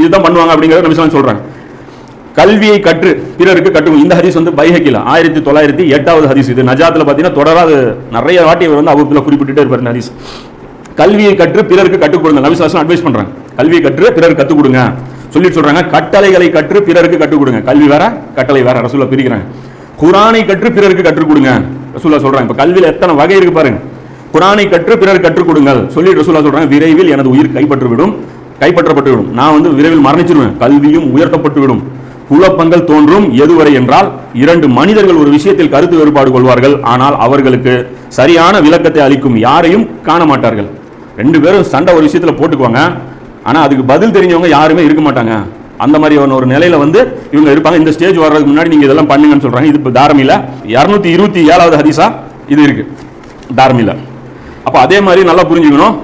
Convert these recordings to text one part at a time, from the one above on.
இதுதான் பண்ணுவாங்க அப்படிங்கிறத நபிஸ்லாம் சொல்றாங்க. கல்வியை கற்று பிறருக்கு கட்டும் இந்த ஹதீஸ் வந்து பைஹக்கில ஆயிரத்தி தொள்ளாயிரத்தி எட்டாவது ஹதீஸ். இது நஜாத்துல பார்த்தீங்கன்னா தொடராது நிறைய வாட்டி இவர் வந்து அவுப்புல குறிப்பிட்டுட்டே இருப்பார் ஹதீஸ். கல்வியை கற்று பிறருக்கு கற்றுக் கொடுங்க. நபிசாசன் அட்வைஸ் பண்றாங்க. கல்வியை கற்று பிறருக்கு கற்றுக் கொடுங்க. சொல்லிட்டு சொல்றாங்க கட்டளைகளை கற்று பிறருக்கு கற்றுக் கொடுங்க. கல்வி வேற கட்டளை வேற ரசூலா பிரிக்கிறாங்க. குரானை கற்று பிறருக்கு கற்றுக் கொடுங்க. ரசூலா சொல்றாங்க. இப்ப கல்வியில் எத்தனை வகை இருக்கு பாருங்க. குரானை கற்று பிறர் கற்றுக் கொடுங்கள். சொல்லி ரசூலா சொல்றாங்க விரைவில் எனது உயிர் கைப்பற்று கைப்பற்றப்பட்டுவிடும். கைப்பற்றப்பட்டு விடும் நான் வந்து விரைவில் மரணிச்சிருவேன். கல்வியும் உயர்த்தப்பட்டுவிடும். குழப்பங்கள் தோன்றும் எதுவரை என்றால் இரண்டு மனிதர்கள் ஒரு விஷயத்தில் கருத்து வேறுபாடு கொள்வார்கள். ஆனால் அவர்களுக்கு சரியான விளக்கத்தை அளிக்கும் யாரையும் காண மாட்டார்கள் ரெண்டு பேரும் சண்டை ஒரு விஷயத்துல போட்டுக்குவாங்க. ஆனா அதுக்கு பதில் தெரிஞ்சவங்க யாருமே இருக்க மாட்டாங்க. அந்த மாதிரி ஒரு நிலையில வந்து இவங்க இருப்பாங்க. இந்த ஸ்டேஜ் வர்றதுக்கு முன்னாடி நீங்க இதெல்லாம் பண்ணுங்கன்னு சொல்றாங்க. இது இப்போ தாரமில. இருநூத்தி இருபத்தி ஏழாவது ஹதீஸா இது இருக்கு. தாரமில. அப்ப அதே மாதிரி நல்லா புரிஞ்சுக்கணும்.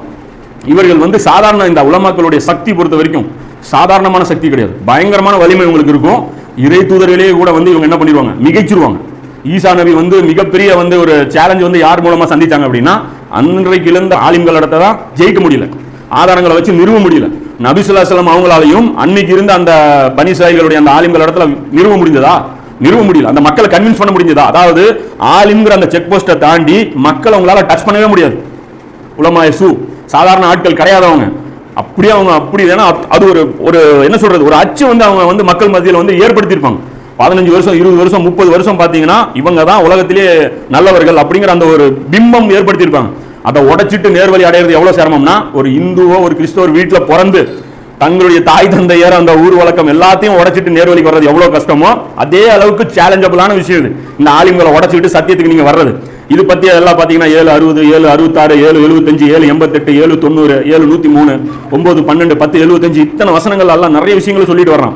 இவர்கள் வந்து சாதாரண இந்த உலமாக்களுடைய சக்தி பொறுத்த வரைக்கும் சாதாரணமான சக்தி கிடையாது. பயங்கரமான வலிமை உங்களுக்கு இருக்கும். இறை தூதர்களே கூட வந்து இவங்க என்ன பண்ணிடுவாங்க? மிகைச்சிருவாங்க. ஈசா நபி வந்து மிகப்பெரிய வந்து ஒரு சேலஞ்ச் வந்து யார் மூலமா சந்திச்சாங்க அப்படின்னா அன்றைக்கு இழந்த ஆலிம்கள் இடத்த தான் ஜெயிக்க முடியல. ஆதாரங்களை வச்சு நிறுவ முடியல. நபிசுல்லாஸ்லாம் அவங்களாலையும் அன்னைக்கு இருந்த அந்த பனிசாய்களுடைய அந்த ஆலிம்கள் இடத்துல நிறுவ முடிந்ததா நிறுவ முடியல. அந்த மக்களை கன்வின்ஸ் பண்ண முடிஞ்சதா? அதாவது ஆலிம்ங்கிற அந்த செக் போஸ்ட்டை தாண்டி மக்களை உங்களால டச் பண்ணவே முடியாது. உலமாய சு சாதாரண ஆட்கள் கிடையாதவங்க. அப்படியே அவங்க அப்படி இல்லைன்னா அது ஒரு ஒரு என்ன சொல்றது ஒரு அச்சு வந்து அவங்க வந்து மக்கள் மத்தியில் வந்து ஏற்படுத்தியிருப்பாங்க. பதினஞ்சு வருஷம் இருபது வருஷம் முப்பது வருஷம் பார்த்தீங்கன்னா இவங்க தான் உலகத்திலே நல்லவர்கள் அப்படிங்கிற அந்த ஒரு பிம்பம் ஏற்படுத்தியிருப்பாங்க. அதை உடைச்சிட்டு நேர்வழி அடையிறது எவ்வளோ சிரமம்னா ஒரு இந்துவோ ஒரு கிறிஸ்தவர் வீட்டில் பிறந்து தங்களுடைய தாய் தந்தையர் அந்த ஊர் வழக்கம் எல்லாத்தையும் உடைச்சிட்டு நேர்வழிக்கு வர்றது எவ்வளோ கஷ்டமோ அதே அளவுக்கு சேலஞ்சபிளான விஷயம் இது. இந்த ஆலிம்களை உடச்சிட்டு சத்தியத்துக்கு நீங்கள் வர்றது. இது பத்தி எல்லாம் பாத்தீங்கன்னா ஏழு அறுபது ஏழு அறுபத்தாறு ஏழு எழுபத்தஞ்சு ஏழு எண்பத்தெட்டு ஏழு தொண்ணூறு ஏழு நூத்தி மூணு ஒன்பது பன்னெண்டு பத்து எழுபத்தஞ்சு இத்தனை வசனங்கள் எல்லாம் நிறைய விஷயங்களை சொல்லிட்டு வர்றான்.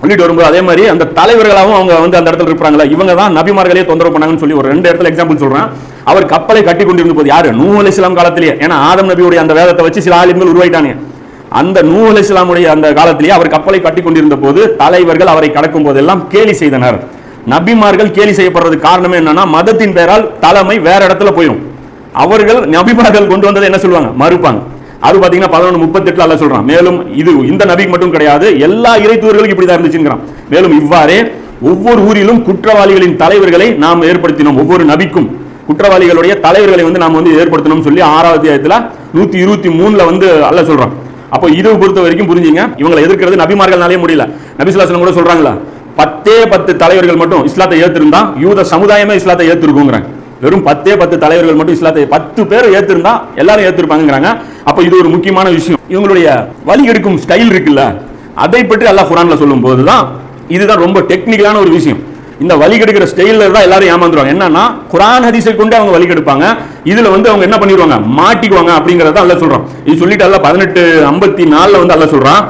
சொல்லிட்டு வரும்போது அதே மாதிரி அந்த தலைவர்களாகவும் அவங்க வந்து அந்த இடத்துல இருப்பாங்களா இவங்க தான் நபிமார்களே தொந்தரவு பண்ணாங்கன்னு சொல்லி ஒரு ரெண்டு இடத்துல எக்ஸாம்பிள் சொல்றான். அவர் கப்பலை கட்டி கொண்டிருந்த போது யாரு? நூ அலி இஸ்லாம் காலத்திலேயே. ஏன்னா ஆதம் நபியுடைய அந்த வேதத்தை வச்சு சில ஆலிம்கள் உருவாயிட்டாங்க அந்த நூ அலி இஸ்லாமுடைய அந்த காலத்திலேயே அவர் கப்பலை கட்டி கொண்டிருந்த போது தலைவர்கள் அவரை கடக்கும் போதெல்லாம் கேலி செய்தனர். நபிமார்கள் கேலி செய்யப்படுறதுக்கு காரணமே என்னன்னா மதத்தின் பெயரால் தலைமை வேற இடத்துல போயிடும் அவர்கள் நபிமார்கள் கொண்டு வந்ததை என்ன சொல்லுவாங்க? மறுப்பாங்க. அது பாத்தீங்கன்னா பதினொன்று முப்பத்தெட்டுல அல்ல சொல்றான். மேலும் இது இந்த நபிக்கு மட்டும் கிடையாது எல்லா இறைத்தூர்களுக்கும் இப்படிதான் இருந்துச்சுங்கிறான். மேலும் இவ்வாறே ஒவ்வொரு ஊரிலும் குற்றவாளிகளின் தலைவர்களை நாம் ஏற்படுத்தினோம். ஒவ்வொரு நபிக்கும் குற்றவாளிகளுடைய தலைவர்களை வந்து நாம் வந்து ஏற்படுத்தணும் சொல்லி ஆறாவது அத்தியாயத்துல நூத்தி இருபத்தி மூணுல வந்து அல்ல சொல்றான். அப்போ இதை பொறுத்த வரைக்கும் புரிஞ்சுங்க இவங்களை எதிர்க்கிறது நபிமார்கள்னாலே முடியல. நபிசுலாசனம் கூட சொல்றாங்களா? பத்தே பத்து தலைவர்கள் மட்டும் இஸ்லாத்தை ஏத்திருந்தா யூத சமுதாயமே இஸ்லாத்தை ஏத்திருக்குங்கிறாங்க. வெறும் பத்தே பத்து தலைவர்கள் மட்டும் இஸ்லாத்தை பத்து பேர் ஏத்திருந்தா எல்லாரும் ஏத்திருப்பாங்கிறாங்க அப்ப இது ஒரு முக்கியமான விஷயம். இவங்களுடைய வழி எடுக்கும் ஸ்டைல் இருக்குல்ல அதை பற்றி அல்லாஹ் குரான்ல சொல்லும் போதுதான் இதுதான் ரொம்ப டெக்னிக்கலான ஒரு விஷயம். இந்த வழி கெடுக்கிற ஸ்டைல தான் எல்லாரும் ஏமாந்துருவாங்க. என்னன்னா குரான் ஹதீஸை கொண்டு அவங்க வழி கெடுப்பாங்க. இதுல வந்து அவங்க என்ன பண்ணிடுவாங்க மாட்டிக்குவாங்க அப்படிங்கறத அல்ல சொல்றோம் இது சொல்லிட்டு அல்ல பதினெட்டு ஐம்பத்தி நாலுல வந்து அல்ல சொல்றான்.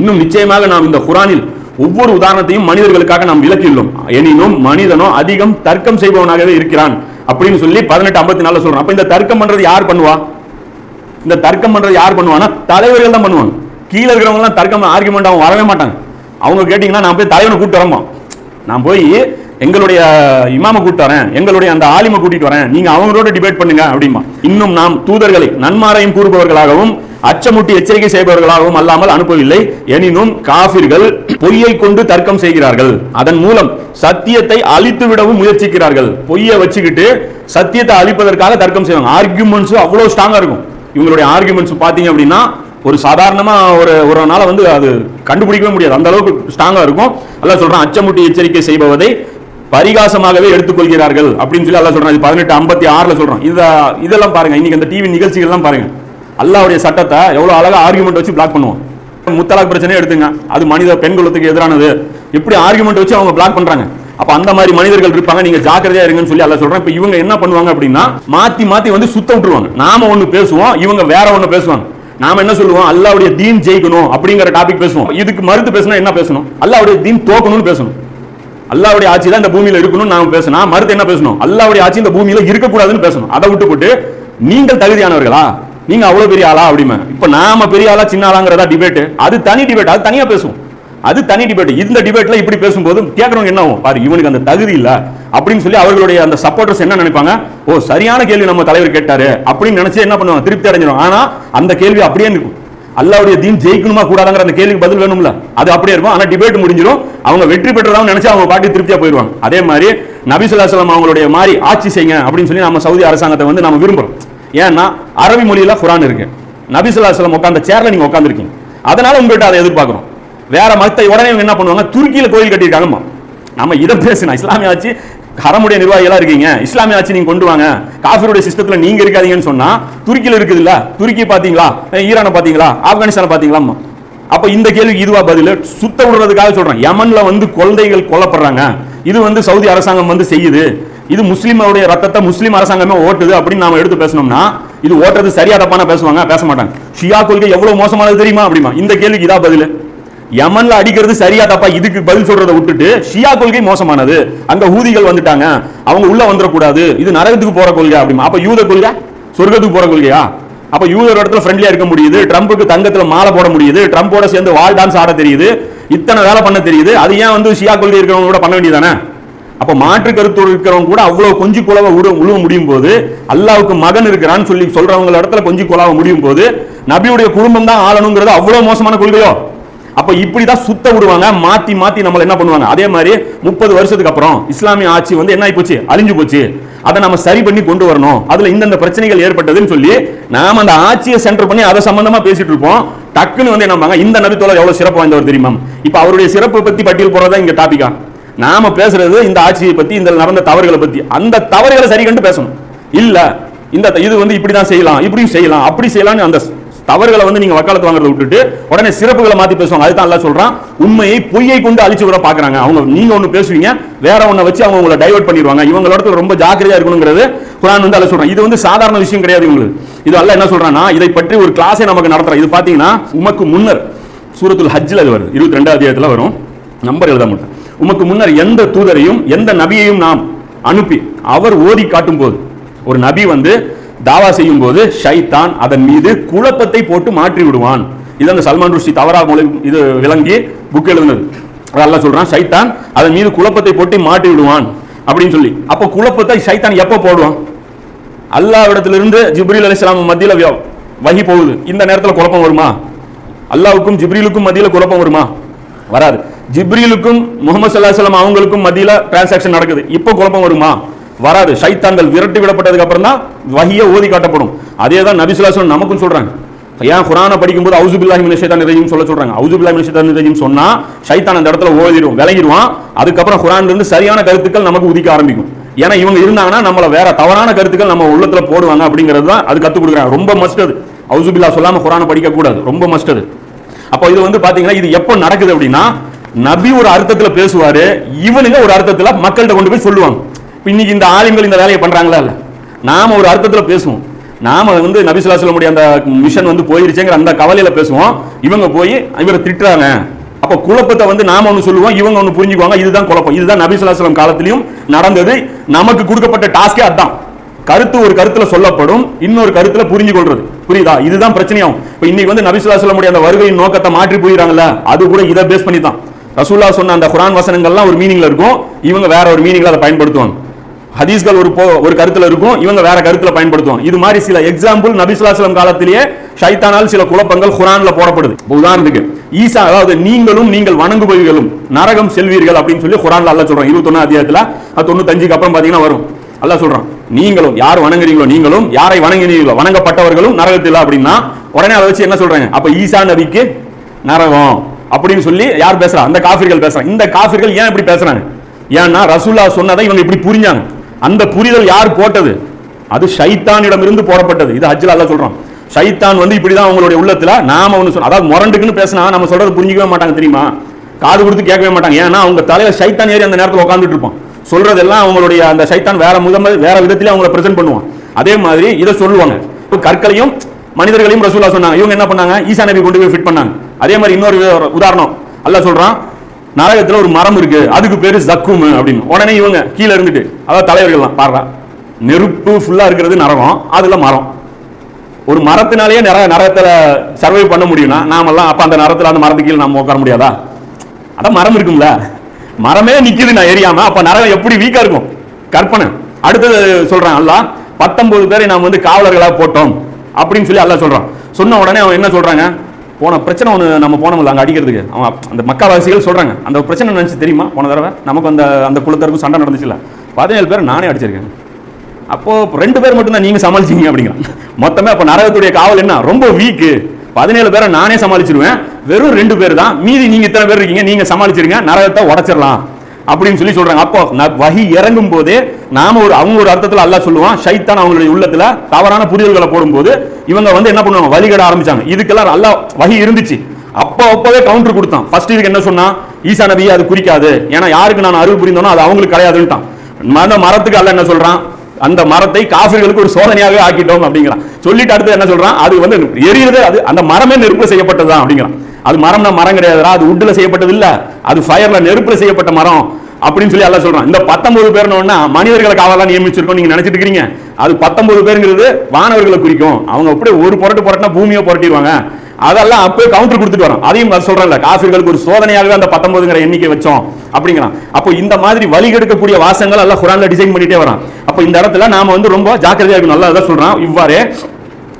இன்னும் நிச்சயமாக நாம் இந்த குரானில் ஒவ்வொரு உதாரணத்தையும் மனிதர்களுக்காக நாம் விளக்கியுள்ளோம். எனினும் மனிதனோ அதிகம் தர்க்கம் செய்பவனாகவே இருக்கிறான் அப்படின்னு சொல்லி பதினெட்டு ஐம்பத்தி நாலு சொல்றான். அப்ப இந்த தர்க்கம் பண்றது யார் பண்ணுவா? இந்த தர்க்கம் பண்றது யார் பண்ணுவானா தலைவர்கள் தான் பண்ணுவாங்க. கீழே இருக்கிறவங்க எல்லாம் தர்க்கம் ஆர்குமெண்ட் அவங்க வரவே மாட்டாங்க. அவங்க கேட்டீங்கன்னா நான் போய் தலைவனை கூப்பிட்டு வரமா நான் போய் எங்களுடைய இமாம கூட்டு வரேன் எங்களுடைய அந்த ஆலிமை கூட்டிட்டு வரேன் நீங்க அவங்களோட டிபேட் பண்ணுங்க அப்படிமா இன்னும் நாம் தூதர்களை நன்மாரையும் கூறுபவர்களாகவும் அச்சமுட்டி எச்சரிக்கை செய்பவர்களாகவும் அல்லாமல் அனுப்பவில்லை. எனினும் காபிர்கள் பொய்யை கொண்டு தர்க்கம் செய்கிறார்கள். அதன் மூலம் சத்தியத்தை அழித்து விடவும் முயற்சிக்கிறார்கள். பொய்யை வச்சுக்கிட்டு சத்தியத்தை அழிப்பதற்காக தர்க்கம் செய்வாங்க. ஆர்குமெண்ட்ஸ் அவ்வளவு ஸ்ட்ராங்கா இருக்கும். இவங்களுடைய ஆர்குமெண்ட்ஸ் பாத்தீங்க அப்படின்னா ஒரு சாதாரணமா ஒரு ஒரு நாள் வந்து அது கண்டுபிடிக்கவே முடியாது. அந்த அளவுக்கு ஸ்ட்ராங்கா இருக்கும். அல்லாஹ் சொல்றான் அச்சமுட்டி எச்சரிக்கை செய்பவதை பரிகாசமாகவே எடுத்துக்கொள்கிறார்கள் அப்படின்னு சொல்லி அல்லா சொல்றான். இது பதினெட்டு ஐம்பத்தி ஆறுல சொல்றான். இந்த இதெல்லாம் பாருங்க. இன்னைக்கு அந்த டிவி நிகழ்ச்சிகள் எல்லாம் பாருங்க. அல்லாவுடைய சட்டத்தை எவ்வளோ அழகாக ஆர்குமெண்ட் வச்சு பிளாக் பண்ணுவோம். முத்தலாக் பிரச்சனையே எடுத்துங்க. அது மனித பெண் குலத்துக்கு எதிரானது. எப்படி ஆர்குமெண்ட் வச்சு அவங்க பிளாக் பண்றாங்க? அப்ப அந்த மாதிரி மனிதர்கள் இருப்பாங்க. நீங்க ஜாக்கிரதையா இருங்கன்னு சொல்லி அல்ல சொல்றேன். இப்ப இவங்க என்ன பண்ணுவாங்க அப்படின்னா மாத்தி மாத்தி வந்து சுத்த விட்டுருவாங்க. நாம ஒண்ணு பேசுவோம் இவங்க வேற ஒண்ணு பேசுவாங்க. நாம என்ன சொல்லுவோம்? அல்லாவுடைய தீன் ஜெயிக்கணும் அப்படிங்கிற டாபிக் பேசுவோம். இதுக்கு மறுத்து பேசினா என்ன பேசணும்? அல்லாவுடைய தீன் தோக்கணும்னு பேசணும். அல்லாவுடைய ஆட்சி தான் இந்த பூமியில இருக்கணும்னு நாம பேசணும். மறுத்து என்ன பேசணும்? அல்லாவுடைய ஆட்சி இந்த பூமியில இருக்கக்கூடாதுன்னு பேசணும். அதை விட்டு போட்டு நீங்கள் தகுதியானவர்களா? நீங்க அவ்வளவு பெரிய ஆளா அப்படிமே? இப்ப நாம பெரிய ஆளா சின்ன ஆளாங்கிறதா டிபேட் அது தனி டிபேட் அது தனியா பேசுவோம். அது தனி டிபேட் இந்த டிபேட்ல இப்படி பேசும்போது கேட்கறவங்க என்ன ஆகும்? பாரு இவனுக்கு அந்த தகுதி இல்ல. அப்படின்னு சொல்லி அவர்களுடைய அந்த சப்போர்ட்டர்ஸ் என்ன நினைப்பாங்க? ஓ சரியான கேள்வி நம்ம தலைவர் கேட்டாரு அப்படின்னு நினைச்சு என்ன பண்ணுவாங்க? திருப்தி அடைஞ்சிடும் ஆனா அந்த கேள்வி அப்படியே இருக்கும் அல்லாவுடைய தீன் ஜெயிக்கணுமா கூடாதாங்கிற அந்த கேள்விக்கு பதில் வேணும்ல. அது அப்படியே இருக்கும். ஆனா டிபேட் முடிஞ்சிடும் அவங்க வெற்றி பெற்றதாகவும் நினைச்சு அவங்க பாட்டி திருப்தியா போயிடுவாங்க. அதே மாதிரி நபிசுல்லாசலம் அவங்களுடைய மாதிரி ஆட்சி செய்யுங்க அப்படின்னு சொல்லி நம்ம சவுதி அரசாங்கத்தை வந்து நம்ம விரும்புறோம். ஏன்னா அரபி மொழியில குரான் இருக்கு. நபிசுல்லாசலம் உட்காந்த சேர்ல நீங்க உட்காந்துருக்கீங்க அதனால உங்கள்கிட்ட அதை எதிர்பார்க்கிறோம். வேற மதத்தை உடனே இவங்க என்ன பண்ணுவாங்க? துருக்கியில கோயில் கட்டியிருக்காங்கம்மா. நம்ம இதை பேசணும் இஸ்லாமிய ஆட்சி ஹரமுடைய நிர்வாகிகளாக இருக்கீங்க. இஸ்லாமிய ஆட்சி நீங்க கொண்டு வாங்க. காஃபிருடைய சிஸ்டத்தில் நீங்க இருக்காதீங்கன்னு சொன்னா துருக்கியில் இருக்குது இல்ல துருக்கி பாத்தீங்களா? ஈரானை பாத்தீங்களா? ஆப்கானிஸ்தானை பாத்தீங்களா? அப்ப இந்த கேள்விக்கு இதுவா பதில்? சுத்த விடுறதுக்காக சொல்றேன். யமன்ல வந்து குழந்தைகள் கொல்லப்படுறாங்க. இது வந்து சவுதி அரசாங்கம் வந்து செய்யுது. இது முஸ்லீமோடைய ரத்தத்தை முஸ்லீம் அரசாங்கமே ஓட்டுது அப்படின்னு நாம எடுத்து பேசணும்னா இது ஓட்டுறது சரியா தப்பான பேசுவாங்க? பேச மாட்டாங்க. ஷியா கொள்கை எவ்வளவு மோசமானது தெரியுமா அப்படிமா? இந்த கேள்விக்கு இதா பதில். யமன்ல அடிக்கிறது சரியா தப்பா இதுக்கு பதில் சொல்றதை விட்டுட்டு ஷியா கொள்கை மோசமானது. அங்க ஹூதிகள் வந்துட்டாங்க. அவங்க உள்ள வந்துடக்கூடாது. இது நரகத்துக்கு போற கொள்கை அப்படிமா. அப்ப யூத கொள்கை? சொர்க்கத்துக்கு போற கொள்கையா? அப்ப யூதர் இடத்துல ஃப்ரெண்ட்லியா இருக்க முடியுது. ட்ரம்புக்கு தங்கத்துல மாலை போட முடியுது. ட்ரம்போட சேர்ந்து வால் டான்ஸ் ஆட தெரியுது. இத்தனை வேலை பண்ண தெரியுது. அது ஏன் வந்து ஷியா கொள்கை இருக்கிறவங்க கூட பண்ண வேண்டியதானே அப்ப மாற்று கருத்து இருக்கிறவங்க கூட அவ்வளவு கொஞ்சி குலவ உழு உழுவ முடியும் போது அல்லாவுக்கு மகன் இருக்கிறான்னு சொல்லி சொல்றவங்க இடத்துல கொஞ்சி குலாவ முடியும் போது நபியுடைய குடும்பம் தான் ஆளணுங்கிறது அவ்வளவு மோசமான கொள்கையோ? அப்ப இப்படிதான் சுத்த விடுவாங்க மாத்தி மாத்தி நம்மள என்ன பண்ணுவாங்க? அதே மாதிரி முப்பது வருஷத்துக்கு அப்புறம் இஸ்லாமிய ஆட்சி வந்து என்ன ஆகி போச்சு அழிஞ்சு போச்சு. அதை நம்ம சரி பண்ணி கொண்டு வரணும். அதுல இந்தந்த பிரச்சனைகள் ஏற்பட்டதுன்னு சொல்லி நாம அந்த ஆட்சியை சென்டர் பண்ணி அதை சம்பந்தமா பேசிட்டு இருப்போம். டக்குன்னு வந்து என்ன இந்த நபித்தோழர் எவ்வளவு சிறப்பு வாய்ந்தவர் தெரியுமா? இப்ப அவருடைய சிறப்பை பத்தி பட்டியல் போறதா இங்க டாபிகா நாம பேசுறது இந்த ஆட்சியை பத்தி இந்த நடந்த தவறுகளை பத்தி. அந்த தவறுகளை சரி கண்டு பேசணும். இல்ல இந்த இது வந்து இப்படிதான் செய்யலாம் இப்படியும் செய்யலாம் அப்படி செய்யலாம்னு அந்த தவறுகளை வந்து நீங்க வக்காலத்து வாங்குறத விட்டுட்டு உடனே சிறப்புகளை மாத்தி பேசுவாங்க. அதுதான் எல்லாம் சொல்றான் உண்மையை பொய்யை கொண்டு அழிச்சு விட பாக்குறாங்க அவங்க நீங்க ஒண்ணு பேசுவீங்க வேற ஒண்ண வச்சு அவங்க உங்களை டைவர்ட் பண்ணிடுவாங்க. இவங்களோட ரொம்ப ஜாக்கிரதையா இருக்கணுங்கிறது குரான் வந்து அல்ல சொல்றான். இது வந்து சாதாரண விஷயம் கிடையாது உங்களுக்கு இது அல்ல என்ன சொல்றான்னா இதை பற்றி ஒரு கிளாஸே நமக்கு நடத்துறோம் இது பாத்தீங்கன்னா உமக்கு முன்னர் சூரத்துல் ஹஜ்ஜில் அது வருது. இருபத்தி ரெண்டாவது அத்தியாயத்தில் வரும். நம்பர் எழுத மாட்டேன். உமக்கு முன்னர் எந்த தூதரையும் எந்த நபியையும் நாம் அனுப்பி அவர் ஓதி காட்டும் போது ஒரு நபி வந்து தாவா செய்யும் போது ஷைத்தான் அதன் மீது குழப்பத்தை போட்டு மாற்றி விடுவான். இது அந்த சல்மான் ருஷ்டி தவறா மொழி இது விளங்கி புக் எழுதுனது. அதெல்லாம் சொல்றான் சைத்தான் அதன் மீது குழப்பத்தை போட்டு மாட்டி விடுவான் அப்படின்னு சொல்லி. அப்போ குழப்பத்தை சைத்தான் எப்போ போடுவான்? அல்லாவிடத்திலிருந்து ஜிப்ரீல் அலிஸ்லாம் மத்தியில் வியா- வகி போகுது. இந்த நேரத்தில் குழப்பம் வருமா? அல்லாவுக்கும் ஜிப்ரீலுக்கும் மத்தியில் குழப்பம் வருமா? வராது. ஜிப்ரீலுக்கும் முகமது சல்லாஹ் அவங்களுக்கும் மத்தியில் டிரான்சாக்ஷன் நடக்குது. இப்போ குழப்பம் வருமா? வராது. சைத்தான்கள் விரட்டி விடப்பட்டதுக்கு அப்புறம் தான் வகிய ஓதி காட்டப்படும். அதே தான் நபி நமக்கும் சொல்றாங்க. ஏன் குரானை படிக்கும்போது அவுசு பில்லாஹி மினஷ் ஷைத்தானிர் சொல்ல சொல்றாங்க. அவுசு பில்லாஹி மினஷ் ஷைத்தானிர் சொன்னா சைத்தான் அந்த இடத்துல ஓதிரும் விலகிடுவான் அதுக்கப்புறம் குரான் இருந்து சரியான கருத்துக்கள் நமக்கு உதிக்க ஆரம்பிக்கும். ஏன்னா இவங்க இருந்தாங்கன்னா நம்மள வேற தவறான கருத்துக்கள் நம்ம உள்ளத்துல போடுவாங்க அப்படிங்கிறது தான் அது கற்றுக் கொடுக்குறாங்க. ரொம்ப மஸ்ட் அது. அவுசுபில்லா சொல்லாம குரானை படிக்க கூடாது ரொம்ப மஸ்ட் அது. அப்போ இது வந்து பாத்தீங்கன்னா இது எப்போ நடக்குது அப்படின்னா நபி ஒரு அர்த்தத்துல பேசுவாரு இவனுங்க ஒரு அர்த்தத்துல மக்கள்கிட்ட கொண்டு போய் சொல்லுவாங்க. இன்னைக்கு இந்த ஆலிம்கள் இந்த வேலையை பண்றாங்களா இல்ல? நாம ஒரு அர்த்தத்துல பேசுவோம். நாம வந்து நபி ஸல்லல்லாஹு அந்த மிஷன் வந்து போயிருச்சேங்கிற அந்த கவலையில பேசுவோம். இவங்க போய் இவரை திட்டுறாங்க. அப்ப குழப்பத்தை வந்து நாம ஒண்ணு சொல்லுவோம் இவங்க ஒண்ணு புரிஞ்சுக்குவாங்க. இதுதான் குழப்பம். இதுதான் நபி காலத்திலையும் நடந்தது. நமக்கு கொடுக்கப்பட்ட டாஸ்கே அதான். கருத்து ஒரு கருத்துல சொல்லப்படும் இன்னொரு கருத்துல புரிஞ்சு கொள்றது புரியுதா? இதுதான் பிரச்சனையாகும். இப்ப இன்னைக்கு வந்து நபி ஸல்லல்லாஹு அந்த வருகையின் நோக்கத்தை மாற்றி போயிடறாங்கல்ல அது கூட இதை பேஸ் பண்ணி தான் ரசூல்லா சொன்ன அந்த குரான் வசனங்கள்லாம் ஒரு மீனிங்ல இருக்கும். இவங்க வேற ஒரு மீனிங்ல அதை பயன்படுத்துவாங்க. ஹதீஸ்கள் ஒரு போ- ஒரு கருத்துல இருக்கும் இவங்க வேற கருத்துல பயன்படுத்துவோம் இது மாதிரி சில எக்ஸாம்பிள் நபிசுலாசலம் காலத்திலேயே ஷைத்தானால் சில குழப்பங்கள் குரான்ல போடப்படுது. உதாரணத்துக்கு ஈசா அதாவது நீங்களும் நீங்கள் வணங்குபவர்களும் நரகம் செல்வீர்கள் அப்படின்னு சொல்லி குரான்ல அல்ல சொல்றோம் 21 அத்தியாயத்துல அது 95 அப்புறம் பாத்தீங்கன்னா வரும். அல்ல சொல்றான் நீங்களும் யார் வணங்குறீங்களோ நீங்களும் யாரை வணங்கினீர்களோ வணங்கப்பட்டவர்களும் நரகத்தில் அப்படின்னா உடனே அதை வச்சு என்ன சொல்றாங்க? அப்ப ஈசா நபிக்கு நரகம் அப்படின்னு சொல்லி யார் பேசுறா? அந்த காஃபிர்கள் பேசுறாங்க. இந்த காஃபிர்கள் ஏன் இப்படி பேசுறாங்க? ஏன்னா ரசூல்லா சொன்னதை இவங்க இப்படி புரிஞ்சாங்க. அந்த புரிதல் யார் போட்டது? அது ஷைத்தானிடம் இருந்து போடப்பட்டது. இது ஹஜ்ஜில் அல்ல சொல்கிறோம் ஷைத்தான் வந்து இப்படி தான் அவங்களுடைய உள்ளத்தில் நாம ஒன்று சொல்ல அதாவது முரண்டுக்குன்னு பேசினா நம்ம சொல்கிறது புரிஞ்சிக்கவே மாட்டாங்க தெரியுமா? காது கொடுத்து கேட்கவே மாட்டாங்க. ஏன்னா அவங்க தலையில் ஷைத்தான் ஏறி அந்த நேரத்தில் உட்காந்துட்டு இருப்பான். சொல்றதெல்லாம் அவங்களுடைய அந்த சைத்தான் வேற முதல் வேற விதத்திலே அவங்கள பிரசென்ட் பண்ணுவான். அதே மாதிரி இதை சொல்லுவாங்க. இப்போ கற்களையும் மனிதர்களையும் ரசூலா சொன்னாங்க. இவங்க என்ன பண்ணாங்க? ஈசா நபி கொண்டு போய் ஃபிட் பண்ணாங்க. அதே மாதிரி இன்னொரு உதாரணம். அல்ல சொல்றான் நரகத்தில் ஒரு மரம் இருக்கு. அதுக்கு பேரு ஜக்கும் அப்படின்னு. உடனே இவங்க கீழே இருந்துட்டு அதாவது தலைவர்கள்லாம் பாடுறா. நெருப்பு ஃபுல்லா இருக்கிறது நரகம் அதுல மரம். ஒரு மரத்தினாலேயே நிற நரகத்தில் சர்வை பண்ண முடியும்னா நாமெல்லாம் அப்போ அந்த நரத்தில் அந்த மரத்து கீழே நம்ம உட்கார முடியாதா? அதான் மரம் இருக்கும்ல. மரமே நிற்கிது நான் எரியாம அப்போ நரகம் எப்படி வீக்காக இருக்கும்? கற்பனை. அடுத்தது சொல்கிறான் அல்லா பத்தொன்பது பேரை நாம் வந்து காவலர்களாக போட்டோம் அப்படின்னு சொல்லி அல்லா சொல்கிறான் சொன்ன உடனே அவன் என்ன சொல்கிறாங்க போன பிரச்சனை ஒன்று நம்ம போனோம்ல அங்கே அடிக்கிறதுக்கு. அவன் அந்த மக்காவாசிகள் சொல்கிறாங்க அந்த பிரச்சனை நினச்சி தெரியுமா? போன தடவை? நமக்கு அந்த அந்த குலத்தருக்கும் சண்டை நடந்துச்சுல. பதினேழு பேர் நானே அடிச்சிருக்கேன். அப்போது ரெண்டு பேர் மட்டும்தான் நீங்கள் சமாளிச்சிங்க சமாளிச்சீங்க அப்படிங்கிறான். மொத்தமே அப்போ நரகத்துடைய காவல் என்ன? ரொம்ப வீக்கு பதினேழு பேரை நானே சமாளிச்சிருவேன். வெறும் ரெண்டு பேர் தான். மீதி நீங்கள் இத்தனை பேர் இருக்கீங்க. நீங்கள் சமாளிச்சிருங்க. நரகத்தை உடச்சிடலாம். அப்படின்னு சொல்லி சொல்றாங்க. அப்போ வகி இறங்கும் போதே நாம ஒரு அவங்க ஒரு அர்த்தத்தில் அல்லா சொல்லுவான் ஷைத்தான் அவங்களுடைய உள்ளத்துல தவறான புரிதல்களை போடும்போது இவங்க வந்து என்ன பண்ணுவாங்க? வழிகட ஆரம்பிச்சாங்க. இதுக்கெல்லாம் நல்லா வகி இருந்துச்சு. அப்போ அப்பவே கவுண்டர் கொடுத்தான். ஃபர்ஸ்ட் இதுக்கு என்ன சொன்னா ஈசா நபியை அது குறிக்காது. ஏன்னா யாருக்கு நான் அறிவு புரிந்தோனோ அது அவங்களுக்கு கிடையாதுன்ட்டான். அந்த மரத்துக்கு அல்ல என்ன சொல்றான்? அந்த மரத்தை காஃபிர்களுக்கு ஒரு சோதனையாகவே ஆக்கிட்டோம் அப்படிங்கிறான். சொல்லிட்டு அடுத்து என்ன சொல்றான்? அது வந்து எரியுறது அது அந்த மரமே நெருப்பு செய்யப்பட்டதுதான் அப்படிங்கிறான். அது மரம்னா மரம் கிடையாதுடா அது உட்ல செய்யப்பட்டது இல்ல. அது ஃபயர்ல நெருப்புல செய்யப்பட்ட மரம் அப்படின்னு சொல்லி எல்லாம் சொல்றான். இந்த பத்தொன்பது பேர்னோன்னா மனிதர்களை காவலாம் நியமிச்சிருக்கோம் நீங்க நினைச்சிட்டு இருக்கீங்க அது பத்தொன்பது பேருங்கிறது வானவர்களை குறிக்கும். அவங்க அப்படியே ஒரு புரட்டு புரட்டினா பூமியை புரட்டிடுவாங்க. அதெல்லாம் அப்பவே கவுண்டர் கொடுத்துட்டு வரோம். அதையும் அது சொல்றேன்ல காஃபிர்களுக்கு ஒரு சோதனையாகவே அந்த பத்தொன்பதுங்கிற எண்ணிக்கை வச்சோம் அப்படிங்கிறான் அப்போ இந்த மாதிரி வழி கெடுக்கக்கூடிய வாசங்கள் எல்லாம் குரான்ல டிசைன் பண்ணிட்டே வரான். அப்போ இந்த இடத்துல நாம வந்து ரொம்ப ஜாக்கிரதையாக இருக்கணும். நல்லா அதான் சொல்றான். இவ்வாறே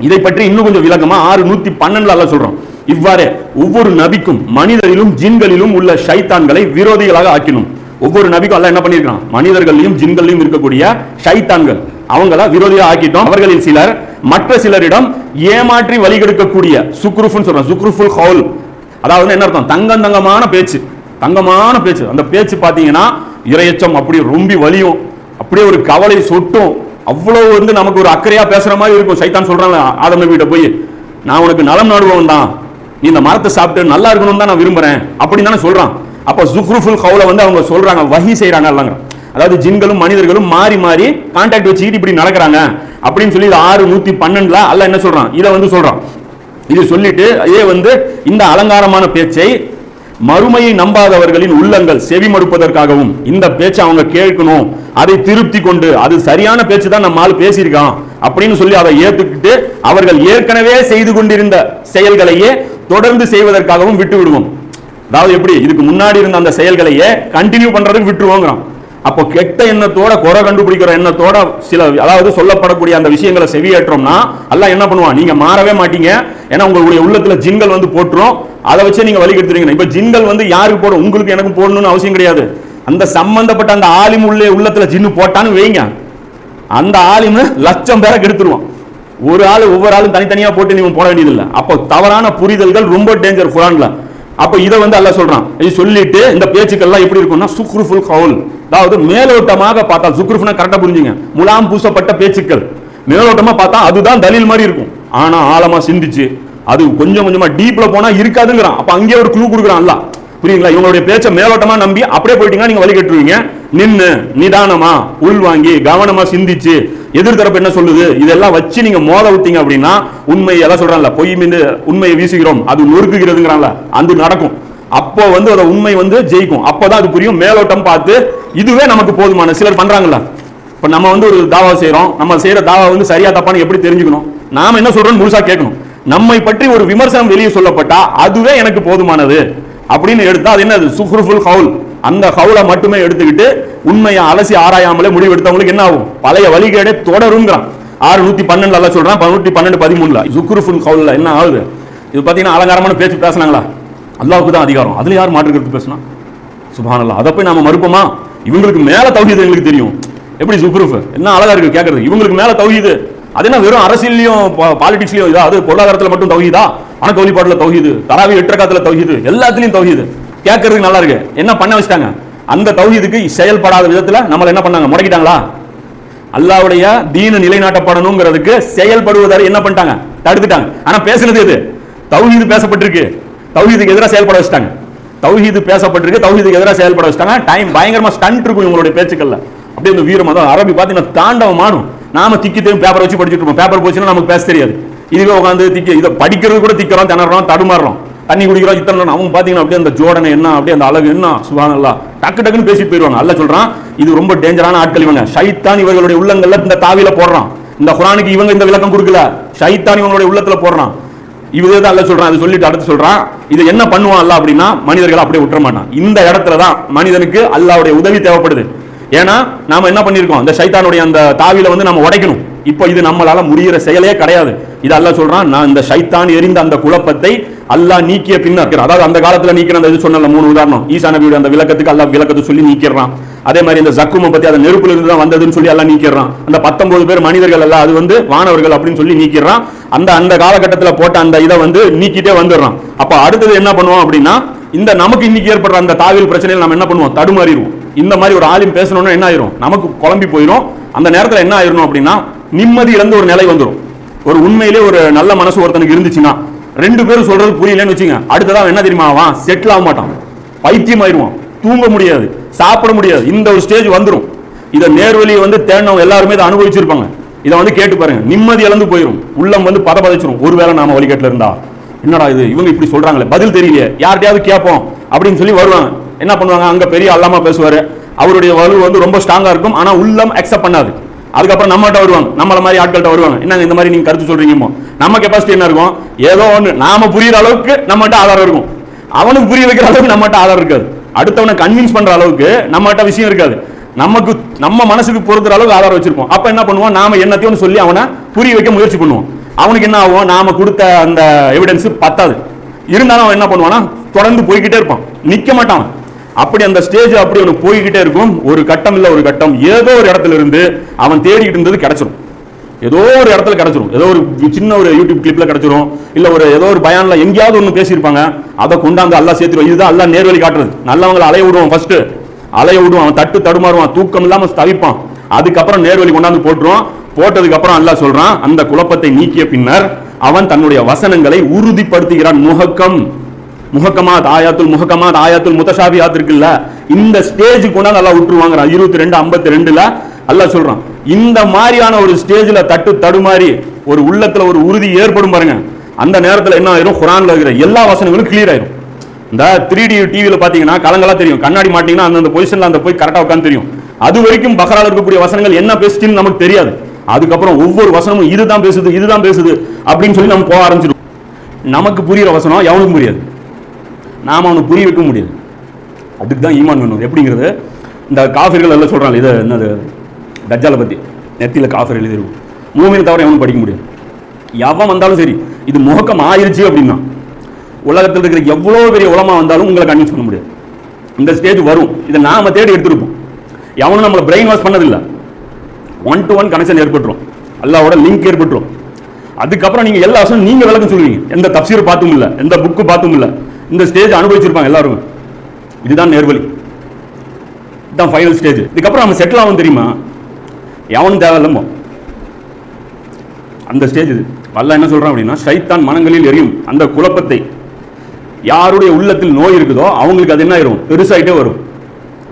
இதை பற்றி இன்னும் கொஞ்சம் விளக்கமா ஆறு நூத்தி பன்னெண்டுல அல்ல சொல்றோம். இவ்வாறே ஒவ்வொரு நபிக்கும் மனிதரிலும் ஜின்களிலும் உள்ள ஷைத்தான்களை விரோதிகளாக ஆக்கினும். ஒவ்வொரு நபிக்கும் எல்லாம் என்ன பண்ணியிருக்கான்? மனிதர்களையும் ஜின்களையும் இருக்கக்கூடிய ஷைத்தான்கள். அவங்கள விரோதியா ஆக்கிட்டோம். அவர்களில் சிலர் மற்ற சிலரிடம் ஏமாற்றி வழிகெடுக்கக்கூடிய சுக்ருஃபுன்னு சொல்றோம். சுக்ருஃபுல் ஹவுல் அதாவது என்ன அர்த்தம்? தங்கம் தங்கமான பேச்சு. தங்கமான பேச்சு. அந்த பேச்சு பாத்தீங்கன்னா இரையச்சம் அப்படி ரொம்பி வலியும். அப்படியே ஒரு கவலை சொட்டும். அவ்வளவு வந்து நமக்கு ஒரு அக்கறையா பேசுற மாதிரி இருக்கும். சைத்தான் சொல்றாங்க ஆதம் நபிகிட்ட போய் நான் உனக்கு நலம் நாடுவன் தான். நீ இந்த மரத்தை சாப்பிட்டு நல்லா இருக்கணும் தான் நான் விரும்புறேன். அப்படின்னு தானே சொல்றான். அப்ப ஜுக்ருஃபுல் ஹவுல வந்து அவங்க சொல்றாங்க வகி செய்யறாங்க இல்லைங்க அதாவது ஜின்களும் மனிதர்களும் மாறி மாறி கான்டாக்ட் வச்சுக்கிட்டு இப்படி நடக்கிறாங்க அப்படின்னு சொல்லி இது ஆறு நூத்தி பன்னெண்டுல அல்ல என்ன சொல்றான்? இதை வந்து சொல்றான். இது சொல்லிட்டு இதே வந்து இந்த அலங்காரமான பேச்சை மறுமையை நம்பாதவர்களின் உள்ளங்கள் செவி மறுப்பதற்காகவும் இந்த பேச்சை அவங்க கேட்கணும். அதை திருப்தி கொண்டு அது சரியான பேச்சு தான் நம்ம ஆள் பேசியிருக்கான் அப்படின்னு சொல்லி அதை ஏத்துக்கிட்டு அவர்கள் ஏற்கனவே செய்து கொண்டிருந்த செயல்களையே தொடர்ந்து செய்வதற்காகவும் விட்டு விடுவோம் அதாவது எப்படி? இதுக்கு முன்னாடி இருந்த அந்த செயல்களையே கண்டினியூ பண்றதுக்கு விட்டுருவோங்கிறான். அப்போ கெட்ட எண்ணத்தோட குறை கண்டுபிடிக்கிற எண்ணத்தோட சில அதாவது சொல்லப்படக்கூடிய அந்த விஷயங்களை செவியேற்றோம்னா எல்லாம் என்ன பண்ணுவான்? நீங்க மாறவே மாட்டீங்க. ஏன்னா உங்களுடைய உள்ளத்துல ஜின்கள் வந்து போட்டுரும். அதை வச்சு நீங்க வழி கெடுத்துறீங்க இப்ப ஜின்கள் வந்து யாருக்கு போடும் உங்களுக்கு எனக்கும் போடணும்னு அவசியம் கிடையாது. அந்த சம்பந்தப்பட்ட அந்த ஆலிம் உள்ளே உள்ளத்துல ஜின்னு போட்டான்னு வைங்க. அந்த ஆலிம் லட்சம் பேரை கெடுத்துருவான். ஒரு ஆள் ஒவ்வொரு ஆளும் தனித்தனியா போட்டு நீங்க போட வேண்டியதில்லை. அப்போ தவறான புரிதல்கள் ரொம்ப டேஞ்சர் குரான்ல. அப்ப இதை வந்து அல்ல சொல்றான். இது சொல்லிட்டு இந்த பேச்சுக்கள்லாம் எப்படி இருக்கும்னா சுக்ருஃபுல் கவுல். அதாவது மேலோட்டமாக பார்த்தா சுக்ருஃப்னா கரெக்டா புரிஞ்சுங்க. முலாம் பூசப்பட்ட பேச்சுக்கள். மேலோட்டமா பார்த்தா அதுதான் தலில் மாதிரி இருக்கும். ஆனா ஆழமா சிந்திச்சு அது கொஞ்சம் கொஞ்சமா டீப்ல போனா இருக்காதுங்கிறான். அப்ப அங்கேயே ஒரு க்ளூ கொடுக்குறான் புரியுங்களா இவங்களுடைய பேச்சை மேலோட்டமா நம்பி அப்படியே போயிட்டீங்கன்னா நீங்க வழி கட்டுருவீங்க நின்று நிதானமா உள்வாங்கி கவனமா சிந்திச்சு எதிர்த்தரப்பு என்ன சொல்லுது? இதெல்லாம் வச்சு நீங்க மோத விட்டீங்க அப்படின்னா உண்மையை எல்லாம் சொல்றாங்கல்ல பொய் மீது உண்மையை வீசுகிறோம். அது நொறுக்குகிறதுங்கிறான்ல. அது நடக்கும். அப்போ வந்து அதை உண்மை வந்து ஜெயிக்கும். அப்போதான் அது புரியும். மேலோட்டம் பார்த்து இதுவே நமக்கு போதுமான. சிலர் பண்றாங்கல்ல. இப்போ நம்ம வந்து ஒரு தாவா செய்கிறோம் நம்ம செய்கிற தாவா வந்து சரியா தப்பான்னு எப்படி தெரிஞ்சுக்கணும்? நாம் என்ன சொல்கிறோன்னு முழுசாக கேட்கணும். நம்மை பற்றி ஒரு விமர்சனம் வெளியே சொல்லப்பட்டா அதுவே எனக்கு போதுமானது அப்படின்னு எடுத்தால் அது என்னது? சுஹ்ருஃபுல் ஹவுல் அந்த ஹவுலை மட்டுமே எடுத்துக்கிட்டு உண்மையை அலசி ஆராயாமலே முடிவு எடுத்தவங்களுக்கு என்ன ஆகும்? பழைய வழிகேடே தொடருங்கிறான். ஆறு நூத்தி பன்னெண்டுல எல்லாம் சொல்றான் நூத்தி பன்னெண்டு பதிமூணுல. சுக்ருஃபுல் ஹவுல்ல என்ன ஆகுது? இது பார்த்தீங்கன்னா அலங்காரமான பேச்சு பேசுனாங்களா? அல்லாவுக்கு தான் அதிகாரம். அதுல யார் மாற்றுக்கிறது பேசுனா? சுபானல்லா அதை போய் நாம மறுப்போமா? இவங்களுக்கு மேல தௌஹீது எங்களுக்கு தெரியும். எப்படி சுக்ரூஃப் என்ன அழகா இருக்கு கேட்கறது இவங்களுக்கு மேல தௌஹீது. அது என்ன வெறும் அரசியலையும் பாலிடிக்ஸ்லயும் இதா? அது மட்டும் தௌஹீதா? அணக்க வழிபாட்டுல தௌஹீது. தராவி எட்டக்காத்துல தௌஹீது. எல்லாத்துலயும் தௌஹீது. கேட்கறதுக்கு நல்லா இருக்கு. என்ன பண்ண வச்சிட்டாங்க? அந்த தௌஹீதுக்கு செயல்படாத விதத்தில் நம்மளை என்ன பண்ணாங்க? முடக்கிட்டாங்களா? அல்லாவுடைய தீன நிலைநாட்டப்படணுங்கிறதுக்கு செயல்படுவதாரு என்ன பண்ணிட்டாங்க? தடுத்துட்டாங்க. ஆனா பேசுனது எது? தௌஹீது பேசப்பட்டிருக்கு. தௌஹீதுக்கு எதிராக செயல்பட வச்சுட்டாங்க. தௌஹீது பேசப்பட்டிருக்கு தௌஹீதுக்கு எதிராக செயல்பட வச்சுட்டாங்க. டைம் பயங்கரமா ஸ்டண்ட் இருக்கும் இவங்களுடைய பேச்சுக்கள்ல. அப்படியே இந்த வீரம் அதான் அரபி பார்த்தீங்கன்னா தாண்டவம் ஆடும் நாம திக்கி தேவை பேப்பர் வச்சு படிச்சுட்டு இருப்போம். பேப்பர் போச்சுன்னா நமக்கு பேச தெரியாது. இதுவே உட்காந்து திக்க இதை படிக்கிறது கூட திக்கிறோம் திணறோம் தடுமாறுறோம். தண்ணி குடிக்கிறோம் இத்தனை அவங்க பார்த்தீங்கன்னா அப்படியே அந்த ஜோடனை என்ன அப்படியே அந்த அழகு என்ன? சுபானல்லா. டக்கு டக்குன்னு பேசி போயிடுவாங்க. அல்ல சொல்றான் இது ரொம்ப டேஞ்சரான ஆட்கள் இவங்க. ஷைத்தான் இவர்களுடைய உள்ளங்கள்ல இந்த தாவில போடுறான். இந்த குரானுக்கு இவங்க இந்த விளக்கம் கொடுக்கல. ஷைத்தான் இவங்களுடைய உள்ளத்துல போடுறான். இவரே தான் அல்ல சொல்றான் அதை சொல்லிட்டு அடுத்து சொல்றான். இது என்ன பண்ணுவான் அல்ல அப்படின்னா மனிதர்களை அப்படியே விட்டுற மாட்டான். இந்த இடத்துல தான் மனிதனுக்கு அல்லாவுடைய உதவி தேவைப்படுது. ஏன்னா நாம என்ன பண்ணிருக்கோம்? அந்த சைத்தானுடைய அந்த தாவியில வந்து நம்ம உடைக்கணும். இப்போ இது நம்மளால முடிகிற செயலே கிடையாது. இது அல்ல சொல்றான் நான் இந்த சைத்தான் எரிந்த அந்த குழப்பத்தை அல்லாஹ் நீக்கிய பின்னர். அதாவது அந்த காலத்துல நீக்கிற அந்த இது சொன்னல மூணு உதாரணம். ஈசா அந்த விளக்கத்துக்கு அல்லாஹ் விளக்கத்தை சொல்லி நீக்கிறான் அதே மாதிரி இந்த ஜக்குமை பத்தி அந்த நெருப்புல இருந்து தான் வந்ததுன்னு சொல்லி எல்லாம் நீக்கிறான் அந்த பத்தொன்பது பேர் மனிதர்கள் எல்லாம் அது வந்து வானவர்கள் அப்படின்னு சொல்லி நீக்கிறான் அந்த அந்த காலகட்டத்தில் போட்ட அந்த இதை வந்து நீக்கிட்டே வந்துடுறான். அப்ப அடுத்தது என்ன பண்ணுவோம் அப்படின்னா இந்த நமக்கு இன்னைக்கு ஏற்படுற அந்த தாவில் பிரச்சனையில் நம்ம என்ன பண்ணுவோம்? தடுமாறிடுவோம். இந்த மாதிரி ஒரு ஆலிம் பேசணும்னா என்ன ஆயிரும்? நமக்கு குழம்பி போயிடும் அந்த நேரத்தில் என்ன ஆயிரும் அப்படின்னா நிம்மதி இழந்த ஒரு நிலை வந்துடும் ஒரு உண்மையிலே ஒரு நல்ல மனசு ஒருத்தனுக்கு இருந்துச்சுன்னா ரெண்டு பேரும் சொல்றது புரியலன்னு வச்சுங்க அடுத்ததான் என்ன தெரியுமா ஆவான்? செட்டில் ஆக மாட்டான். பைத்தியம் ஆயிடுவான் தூங்க முடியாது. சாப்பிட முடியாது. இந்த ஒரு ஸ்டேஜ் வந்துடும் இதை நேர்வழியை வந்து தேடினவங்க எல்லாருமே இதை அனுபவிச்சிருப்பாங்க. இதை வந்து கேட்டு பாருங்க. நிம்மதி இழந்து போயிடும் உள்ளம் வந்து பத பதபதைச்சிரும். ஒருவேளை நாம வழிகட்டில் இருந்தா. என்னடா இது? இவங்க இப்படி சொல்றாங்களே. பதில் தெரியலையே. யார்கிட்டயாவது கேட்போம் அப்படின்னு சொல்லி வருவாங்க. என்ன பண்ணுவாங்க? அங்கே பெரிய அல்லாமல் பேசுவார். அவருடைய வலு வந்து ரொம்ப ஸ்ட்ராங்காக இருக்கும். ஆனால் உள்ளம் அக்செப்ட் பண்ணாது. அதுக்கப்புறம் நம்மகிட்ட வருவாங்க. நம்மள மாதிரி ஆட்கள்கிட்ட வருவாங்க. என்னங்க இந்த மாதிரி நீங்க கருத்து சொல்கிறீங்கமோ நம்ம கெப்பாசிட்டி என்ன இருக்கும்? ஏதோ ஒன்று நாம புரியுற அளவுக்கு நம்மகிட்ட ஆதாரம் இருக்கும். அவனுக்கு புரிய வைக்கிற அளவுக்கு நம்மகிட்ட ஆதாரம் இருக்காது. அடுத்தவனை கன்வின்ஸ் பண்ற அளவுக்கு நம்மகிட்ட விஷயம் இருக்காது. நமக்கு நம்ம மனசுக்கு பொறுத்துற அளவுக்கு ஆதாரம் வச்சிருப்போம். அப்ப என்ன பண்ணுவோம்? நாம என்னத்தையும் சொல்லி அவனை புரிய வைக்க முயற்சி பண்ணுவோம். அவனுக்கு என்ன ஆகும்? நாம கொடுத்த அந்த எவிடன்ஸ் பத்தாது. இருந்தாலும் அவன் என்ன பண்ணுவானா தொடர்ந்து போய்கிட்டே இருப்பான். நிக்க மாட்டான். அப்படி அந்த ஸ்டேஜ் அப்படி அவனுக்கு போய்கிட்டே இருக்கும். ஒரு கட்டம் இல்லை ஒரு கட்டம். ஏதோ ஒரு இடத்துல இருந்து அவன் தேடிக்கிட்டு இருந்தது கிடைச்சிரும். ஏதோ ஒரு இடத்துல கிடைச்சிரும். ஏதோ ஒரு சின்ன ஒரு யூடியூப் கிளிப்ல கிடைச்சிரும். இல்ல ஒரு ஏதோ ஒரு பயான்ல எங்கேயாவது ஒன்று பேசியிருப்பாங்க. அதை கொண்டாந்து அல்லாஹ் சேர்த்துருவோம் இதுதான் அல்லா நேர்வழி காட்டுறது. நல்லவங்களை அலைய விடுவோம் ஃபர்ஸ்ட் அலைய விடுவான். அவன் தட்டு தடுமாறுவான். தூக்கம் இல்லாம தவிப்பான். அதுக்கப்புறம் நேர்வழி கொண்டாந்து போட்டுருவான். போட்டதுக்கு அப்புறம் அல்லாஹ் சொல்றான் அந்த குழப்பத்தை நீக்கிய பின்னர் அவன் தன்னுடைய வசனங்களை உறுதிப்படுத்துகிறான். முகக்கம். முகக்கமாத் ஆயாத்துல் முகக்கமாத் ஆயாத்துல் முத்தஷாபியாத் இருக்குல்ல இந்த ஸ்டேஜ் கூட நல்லா விட்டுருவாங்க இருபத்தி ரெண்டு ஐம்பத்தி ரெண்டுல அல்லாஹ் சொல்றான் இந்த மாதிரியான ஒரு ஸ்டேஜ்ல தட்டு தடுமாறி ஒரு உள்ளத்துல ஒரு உறுதி ஏற்படும் பாருங்க. அந்த நேரத்தில் என்ன ஆயிரும்? குரான்ல இருக்கிற எல்லா வசனங்களும் கிளியர் ஆயிரும். இந்த த்ரீ டி டிவியில் பார்த்தீங்கன்னா கலங்களா தெரியும். கண்ணாடி மாட்டிங்கன்னா அந்தந்த பொசிஷனில் அந்த போய் கரெக்டாக உட்காந்து தெரியும். அது வரைக்கும் பஹரால இருக்கக்கூடிய வசனங்கள் என்ன பேசுச்சுன்னு நமக்கு தெரியாது. அதுக்கப்புறம் ஒவ்வொரு வசனமும் இதுதான் பேசுது இதுதான் பேசுது அப்படின்னு சொல்லி நம்ம போக ஆரம்பிச்சிடும் நமக்கு புரியுற வசனம் எவனுக்கும் புரியாது. நாம் அவனுக்கு புரிய வைக்க முடியாது. அதுக்கு தான் ஈமான் வேணும். எப்படிங்கிறது இந்த காஃபிர்கள் எல்லாம் சொல்கிறாங்க இது என்னது? தஜ்ஜாலை பற்றி நெத்தியில் காஃபர் எழுதிருக்கும். மூமின் தவிர எவனும் படிக்க முடியாது. எவன் வந்தாலும் சரி இது முகக்கம் ஆயிடுச்சு அப்படின்னா உலகத்தில் இருக்கிற எவ்வளோ பெரிய உலமாக வந்தாலும் உங்களை கன்வின்ஸ் பண்ண முடியாது. இந்த ஸ்டேஜ் வரும். இதை நாம தேடி எடுத்திருப்போம். எவனும் நம்மளை பிரெயின் வாஷ் பண்ணதில்லை. ஒன் டு ஒன் கனெக்ஷன் ஏற்பட்டுரும். அல்லாவோட லிங்க் ஏற்பட்டுரும். அதுக்கப்புறம் நீங்கள் எல்லா வருஷம் நீங்கள் விளக்கம் சொல்லுவீங்க. எந்த தப்சீர் பார்த்தும் இல்லை. எந்த புக்கு பார்த்தும் இல்லை. இந்த ஸ்டேஜ் அனுபவிச்சிருப்பாங்க எல்லாரும். இதுதான் நேர்வழி. இதுதான் ஃபைனல் ஸ்டேஜ் இதுக்கப்புறம் நம்ம செட்டில் ஆகும் தெரியுமா? எவனும் தேவையில்லமோ. அந்த ஸ்டேஜ் இது. வல்ல என்ன சொல்கிறான் அப்படின்னா ஷைத்தான் மனங்களில் எரியும் அந்த குழப்பத்தை. யாருடைய உள்ளத்தில் நோய் இருக்குதோ அவங்களுக்கு அது என்ன ஆயிரும் பெருசாயிட்டே வரும்.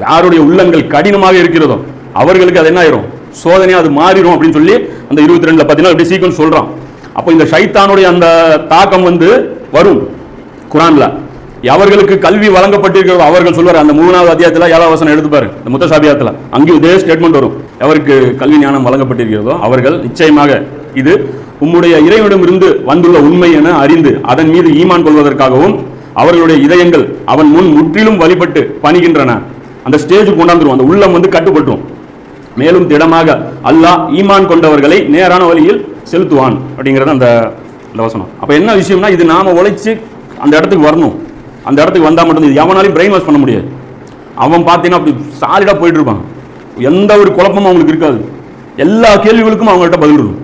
யாருடைய உள்ளங்கள் கடினமாக இருக்கிறதோ அவர்களுக்கு அது என்ன ஆயிரும் சோதனையாக அது மாறிடும் அப்படின்னு சொல்லி அந்த இருபத்தி ரெண்டில் பார்த்தீங்கன்னா அப்படி சீக்கிரம் சொல்கிறான் அப்போ இந்த ஷைத்தானுடைய அந்த தாக்கம் வந்து வரும். குரான்ல. எவர்களுக்கு கல்வி வழங்கப்பட்டிருக்கிறதோ அவர்கள் சொல்வார். அந்த மூணாவது அத்தியாயத்தில் ஏழாவது வசனம் எடுத்துப்பாரு இந்த முத்தசாபியாத்துல. அங்கேயும் இதே ஸ்டேட்மெண்ட் வரும். எவருக்கு கல்வி ஞானம் வழங்கப்பட்டிருக்கிறதோ அவர்கள் நிச்சயமாக இது உம்முடைய இறைவனிடமிருந்து வந்துள்ள உண்மை என அறிந்து அதன் மீது ஈமான் கொள்வதற்காகவும் அவர்களுடைய இதயங்கள் அவன் முன் முற்றிலும் வழிபட்டு பணிகின்றன. அந்த ஸ்டேஜுக்கு கொண்டாந்துரும். அந்த உள்ளம் வந்து கட்டுப்பட்டுரும். மேலும் திடமாக அல்லாஹ் ஈமான் கொண்டவர்களை நேரான வழியில் செலுத்துவான் அப்படிங்கிறது அந்த அந்த வசனம். அப்போ என்ன விஷயம்னா இது நாம உழைச்சி அந்த இடத்துக்கு வரணும். அந்த இடத்துக்கு வந்தால் மட்டும் இது எவனாலையும் பிரெயின் வாஷ் பண்ண முடியாது. அவன் பார்த்தீங்கன்னா அப்படி சாலிடாக போயிட்டு இருப்பான். எந்த ஒரு குழப்பமும் அவங்களுக்கு இருக்காது. எல்லா கேள்விகளுக்கும் அவங்கள்ட்ட பதில் இருக்கும்.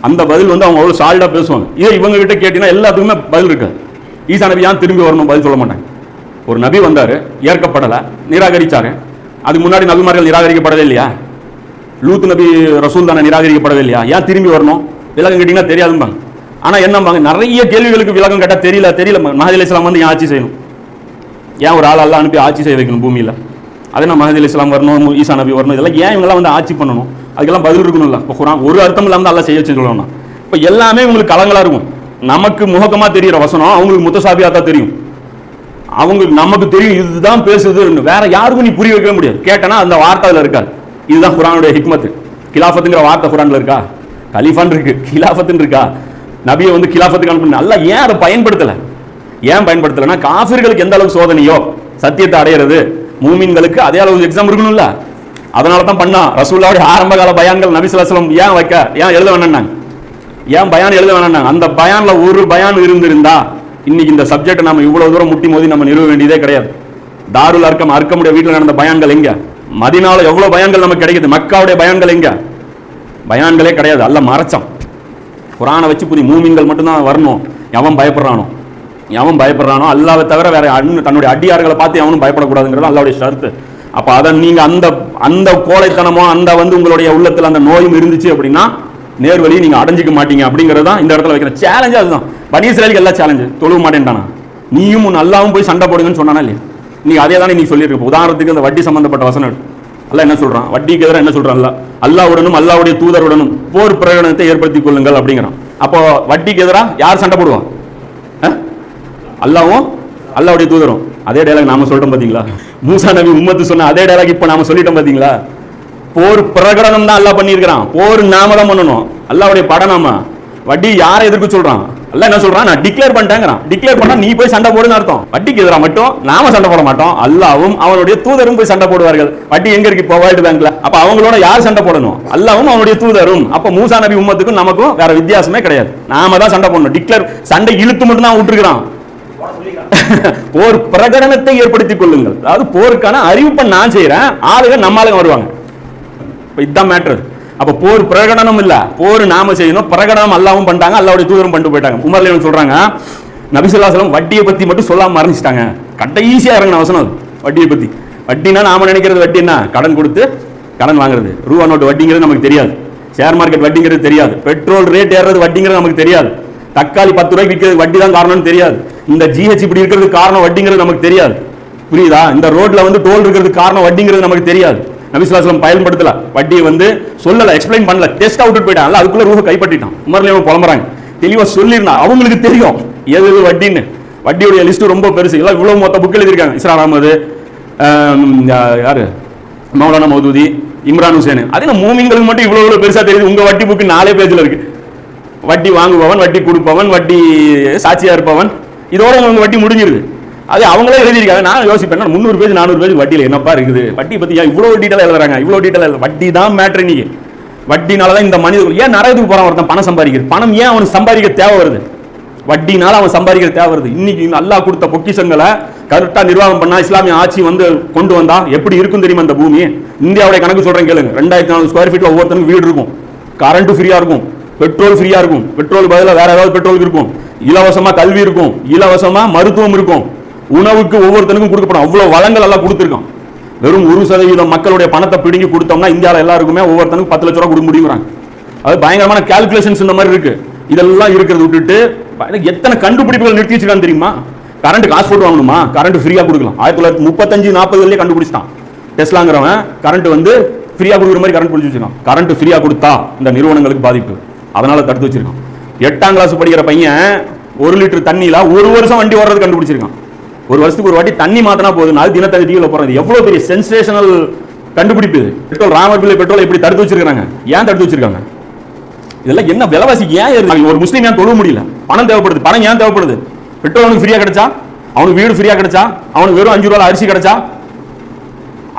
அந்த பதில் வந்து அவங்க அவ்வளோ சாலிடாக பேசுவாங்க. இதே இவங்க கிட்ட எல்லாத்துக்குமே பதில் இருக்காது. ஈசா நபி ஏன் திரும்பி வரணும் பதில் சொல்ல மாட்டாங்க. ஒரு நபி வந்தார் ஏற்கப்படலை நிராகரித்தார் அதுக்கு முன்னாடி நபிமார்கள் நிராகரிக்கப்படவே இல்லையா? லூத் நபி ரசூல் தானே நிராகரிக்கப்படவே இல்லையா? ஏன் திரும்பி வரணும்? விலகம் கேட்டிங்கன்னா தெரியாதும்பாங்க. ஆனா என்னம்பாங்க நிறைய கேள்விகளுக்கு விளக்கம் கேட்டால் தெரியல தெரியல. மஹதி இஸ்லாம் வந்து ஏன் ஆட்சி செய்யணும்? ஏன் ஒரு ஆள் எல்லாம் அனுப்பி ஆட்சி செய்ய வைக்கணும் பூமியில? அதே நான் மஹதி இஸ்லாம் வரணும் ஈசா நபி வரணும் இதெல்லாம் ஏன் இவங்கெல்லாம் வந்து ஆட்சி பண்ணணும்? அதுக்கெல்லாம் பதில் இருக்கணும்ல. இப்போ குரான் ஒரு அர்த்தம் இல்லாமல் அல்ல செய்ய வச்சு சொல்லணும்னா இப்போ எல்லாமே உங்களுக்கு கலங்களாக இருக்கும். நமக்கு முகக்கமா தெரியிற வசனம் அவங்களுக்கு முத்தசாபியாக தான் தெரியும். அவங்களுக்கு நமக்கு தெரியும். இதுதான் பேசுது வேற யாருக்கும் நீ புரிய வைக்க முடியாது. கேட்டனா அந்த வார்த்தை அதில் இருக்காது. இதுதான் குரானுடைய ஹிக்மத்து. கிலாஃபத்துங்கிற வார்த்தை குரான்ல இருக்கா? கலிஃபான் இருக்கு. கிலாஃபத்துன்னு இருக்கா? நபியை வந்து கிலாஃபத்துக்கு அனுப்பணும் நல்லா ஏன் அதை பயன்படுத்தல? ஏன் பயன்படுத்தலைன்னா காஃபிர்களுக்கு எந்த அளவுக்கு சோதனையோ சத்தியத்தை அடையிறது மூமின்களுக்கு அதே அளவுக்கு எக்ஸாம் இருக்கணும்ல. அதனால தான் பண்ணா. ரசூல்லாவுடைய ஆரம்ப கால பயான்கள் நபி ஸல்லல்லாஹு ஏன் வைக்க? ஏன் எழுத வேணாங்க ஏன் பயான் எழுத வேணாங்க அந்த பயான்ல ஒரு பயான் இருந்திருந்தா இன்னைக்கு இந்த சப்ஜெக்டை நம்ம இவ்வளவு தூரம் முட்டி மோதி நம்ம நிறுவ வேண்டியதே கிடையாது. தாருல் அர்க்கம் அர்க்கமுடைய வீட்டில் நடந்த பயான்கள் எங்க? மதினால எவ்வளவு பயான்கள் நமக்கு கிடைக்குது? மக்காவுடைய பயான்கள் எங்க? பயான்களே கிடையாது. அல்ல மறைச்சான் குரானை வச்சு புதி மூமின்கள் மட்டும்தான் வரணும். எவன் பயப்படுறானோ. எவன் பயப்படுறானோ அல்லாவை தவிர வேற அண்ணு தன்னுடைய அடியார்களை பார்த்து எவனும் பயப்படக்கூடாதுங்கிறது அல்லாவுடைய ஷர்த்து. அப்போ அதை நீங்கள் அந்த அந்த கோழைத்தனமோ அந்த வந்து உங்களுடைய உள்ளத்தில் அந்த நோயும் இருந்துச்சு அப்படின்னா நேர்வழியை நீங்கள் அடைஞ்சிக்க மாட்டீங்க அப்படிங்கிறது தான் இந்த இடத்துல வைக்கிற சேலஞ்சு அதுதான். பனீஸ்ரேலுக்கு எல்லா சேலஞ்சு தொழுவ மாட்டேன்டானா நீயும் உன் அல்லாவும் போய் சண்டை போடுங்கன்னு சொன்னானா இல்லையா? நீ அதே தானே நீ சொல்லியிருக்க. உதாரணத்துக்கு அந்த வட்டி சம்மந்தப்பட்ட வசனம் அல்ல என்ன சொல்றான்? வட்டிக்கு எதிராக என்ன சொல்றான்? அல்ல அல்லாவுடனும் அல்லாவுடைய தூதருடனும் போர் பிரகடனத்தை ஏற்படுத்திக் கொள்ளுங்கள் அப்படிங்கிறான். அப்போ வட்டிக்கு எதிராக யார் சண்டை போடுவான்? அல்லாவும் அல்லாவுடைய தூதரும். அதே டைலாக் நாம சொல்றோம் பாத்தீங்களா? மூசா நபி உம்மத்து சொன்ன அதே டைலாக் இப்போ நாம சொல்லிட்டோம் பாத்தீங்களா? போர் பிரகடனம் தான் அல்லா பண்ணியிருக்கிறான். போர் நாம தான் பண்ணணும். அல்லாவுடைய படம் நாம. வட்டி யாரை எதிர்க்க சொல்றான்? அல்ல என்ன சொல்றான்? நான் டிக்ளேர் பண்ணிட்டேங்கிறான். டிக்ளேர் பண்ணா நீ போய் சண்டை போடுன்னு அர்த்தம். வட்டிக்கு எதிராக மட்டும் நாம சண்டை போட மாட்டோம். அல்லாவும் அவனுடைய தூதரும் போய் சண்டை போடுவார்கள். வட்டி எங்க இருக்கு? இப்போ வேர்ல்டு பேங்க்ல அப்ப அவங்களோட யார் சண்டை போடணும்? அல்லாவும் அவனுடைய தூதரும். அப்ப மூசா நபி உம்மத்துக்கும் நமக்கும் வேற வித்தியாசமே கிடையாது. நாம தான் சண்டை போடணும். டிக்ளேர் சண்டை இழுத்து மட்டும் தான் விட்டுருக்கிறான். போர் பிரகடனத்தை ஏற்படுத்திக் கொள்ளுங்கள். அதாவது போருக்கான அறிவிப்பை நான் செய்யறேன் ஆளுங்க நம்ம ஆளுங்க வருவாங்க. இதுதான் மேட்ரு அப்போ போர் பிரகடனம் இல்லை. போர் நாம செய்யணும். பிரகடனம் அல்லாவும் பண்ணிட்டாங்க. அல்லாவுடைய தூதரும் பண்ணிட்டு போயிட்டாங்க. உமர்ல சொல்கிறாங்க நபிசுல்லாசலம் வட்டியை பற்றி மட்டும் சொல்லாமல் மறந்துச்சிட்டாங்க ஈஸியாக இறங்கின அவசரம் அது. வட்டியை பற்றி வட்டினா நாம நினைக்கிறது வட்டி என்ன? கடன் கொடுத்து கடன் வாங்குறது. ரூபா நோட்டு வட்டிங்கிறது நமக்கு தெரியாது. ஷேர் மார்க்கெட் வட்டிங்கிறது தெரியாது. பெட்ரோல் ரேட் ஏறது வட்டிங்கிறது நமக்கு தெரியாது. தக்காளி பத்து ரூபாய்க்கு விற்கிறது வட்டி தான் காரணம்னு தெரியாது. இந்த ஜிஹெச் இப்படி இருக்கிறது காரணம் வட்டிங்கிறது நமக்கு தெரியாது. புரியுதா? இந்த ரோட்ல வந்து டோல் இருக்கிறது காரணம் வட்டிங்கிறது நமக்கு தெரியாது. நபிசுல்லாஸ்லம் பயன்படுத்தல. வட்டியை வந்து சொல்லல எக்ஸ்பிளைன் பண்ணல டெஸ்ட் அவுட் போயிட்டான். அதுக்குள்ள ரூப கைப்பற்றிட்டான். உமர்ல புலம்புறாங்க. தெளிவா சொல்லிருந்தான் அவங்களுக்கு தெரியும். எது எது வட்டின்னு. வட்டியுடைய லிஸ்ட் ரொம்ப பெருசு. எல்லாம் இவ்வளவு மொத்த புக் எழுதியிருக்காங்க. இஸ்ரா அஹமது யாரு? மௌலானா மௌதூதி இம்ரான் ஹுசேன். அதே மூமிங்களுக்கு மட்டும் இவ்வளவு இவ்வளவு பெருசா தெரியுது. உங்க வட்டி புக்கு நாலே பேஜ்ல இருக்கு. வட்டி வாங்குபவன் வட்டி கொடுப்பவன் வட்டி சாட்சியா இருப்பவன். இதோட உங்களுக்கு வட்டி முடிஞ்சிருது. அது அவங்களே எழுதியிருக்காங்க. நான் யோசிப்பேன் என்ன முந்நூறு பேஜ் நானூறு பேஜ் வட்டியில் என்னப்பா இருக்குது? வட்டி பற்றி ஏன் இவ்வளவு டீட்டெயில் எழுதுறாங்க? இவ்வளோ டீட்டெயில் வட்டி தான் மேட்ரு இன்னைக்கு. வட்டினால தான் இந்த மனிதர்கள் ஏன் நரகத்துக்கு போகிறான் ஒருத்தன் பணம் சம்பாதிக்கிறது? பணம் ஏன் அவனுக்கு சம்பாதிக்க தேவை வருது? வட்டினால அவன் சம்பாதிக்கிற தேவை வருது. இன்னைக்கு நல்லா கொடுத்த பொக்கிஷங்களை கரெக்டாக நிர்வாகம் பண்ணா இஸ்லாமிய ஆட்சி வந்து கொண்டு வந்தா எப்படி இருக்கும் தெரியுமா அந்த பூமி? இந்தியாவுடைய கணக்கு சொல்கிறேன் கேளுங்க. ரெண்டாயிரத்தி நாலு ஸ்கொயர் ஃபீட்டில் ஒவ்வொருத்தருக்கும் வீடு இருக்கும். கரண்ட் ஃப்ரீயாக இருக்கும். பெட்ரோல் ஃப்ரீயாக இருக்கும். பெட்ரோல் பதிலாக வேற ஏதாவது பெட்ரோல் இருக்கும். இலவசமாக கல்வி இருக்கும். இலவசமாக மருத்துவம் இருக்கும். உணவுக்கு ஒவ்வொருத்தனுக்கும் கொடுக்கப்படும். அவ்வளோ வளங்கள் எல்லாம் கொடுத்துருக்கான் வெறும் ஒரு சதவீதம் மக்களுடைய பணத்தை பிடுங்கி கொடுத்தோம்னா இந்தியாவில் எல்லாருக்குமே ஒவ்வொருத்தனுக்கும் பத்து லட்ச ரூபா கொடுக்க முடியுங்கிறாங்க. அது பயங்கரமான கால்குலேஷன்ஸ் இந்த மாதிரி இருக்கு. இதெல்லாம் இருக்கிறத விட்டுட்டு எத்தனை கண்டுபிடிப்புகள் நிறுத்தி வச்சிருக்கான்னு தெரியுமா? கரண்ட் காசு போட்டு வாங்கணுமா? கரண்ட் ஃப்ரீயாக கொடுக்கலாம். ஆயிரத்தி தொள்ளாயிரத்தி முப்பத்தஞ்சு நாற்பதுலேயே கண்டுபிடிச்சிட்டான். டெஸ்லாங்கிறவன் கரண்ட் வந்து ஃப்ரீயாக கொடுக்குற மாதிரி கரண்ட் பிடிச்சி வச்சிருக்கான். கரண்ட் ஃப்ரீயாக கொடுத்தா இந்த நிறுவனங்களுக்கு பாதிப்பு. அதனால தடுத்து வச்சிருக்கான். எட்டாம் கிளாஸ் படிக்கிற பையன் ஒரு லிட்டர் தண்ணியில் ஒரு வருஷம் வண்டி ஓடுறது கண்டுபிடிச்சிருக்கான். ஒரு வருஷத்துக்கு ஒரு வாட்டி தண்ணி மாத்தினா போதும். நாலு தினத்தந்தி டிவியில் போறது எவ்வளோ பெரிய சென்சேஷனல் கண்டுபிடிப்பு பெட்ரோல் ராமர் பிள்ளை பெட்ரோல் எப்படி தடுத்து வச்சிருக்காங்க ஏன் தடுத்து வச்சிருக்காங்க? இதெல்லாம் என்ன விலைவாசி ஏன் ஒரு முஸ்லீம் ஏன் தொழுவ முடியல? பணம் தேவைப்படுது. பணம் ஏன் தேவைப்படுது? பெட்ரோல் அவனுக்கு ஃப்ரீயா கிடைச்சா? அவனுக்கு வீடு ஃப்ரீயா கிடைச்சா? அவனுக்கு வெறும் அஞ்சு ரூபாய் அரிசி கிடைச்சா?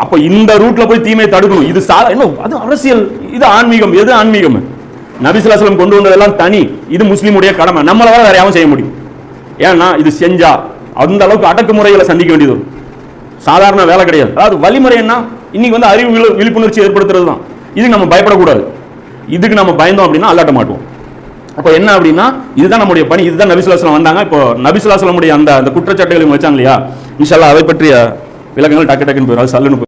அப்போ இந்த ரூட்ல போய் தீமையை தடுக்கணும். இது சாதா என்ன அது அரசியல். இது ஆன்மீகம். எது ஆன்மீகம்? நபிசுல்லாஸ்லம் கொண்டு வந்ததெல்லாம் தனி. இது முஸ்லீமுடைய கடமை. நம்மளால வேற வேற யாரும் செய்ய முடியும். ஏன்னா இது செஞ்சா அந்த அளவுக்கு அடக்குமுறைகளை சந்திக்க வேண்டியது வரும். சாதாரண வேலை கிடையாது. அதாவது வழிமுறை என்ன? இன்னைக்கு வந்து அறிவு விழிப்புணர்ச்சி ஏற்படுத்துறது தான். இதுக்கு நம்ம பயப்படக்கூடாது. இதுக்கு நம்ம பயந்தோம் அப்படின்னா அல்லாட்ட மாட்டோம். அப்போ என்ன அப்படின்னா இதுதான் நம்முடைய பணி இதுதான் நபிசுலாசலம் வந்தாங்க. இப்போ நபிசுலாசலமுடைய அந்த அந்த குற்றச்சாட்டுகளையும் வச்சாங்க இல்லையா இன்ஷால்லா அதை பற்றிய விளக்கங்கள் டக்கு டக்குன்னு போயிடும். அது சல்லுன்னு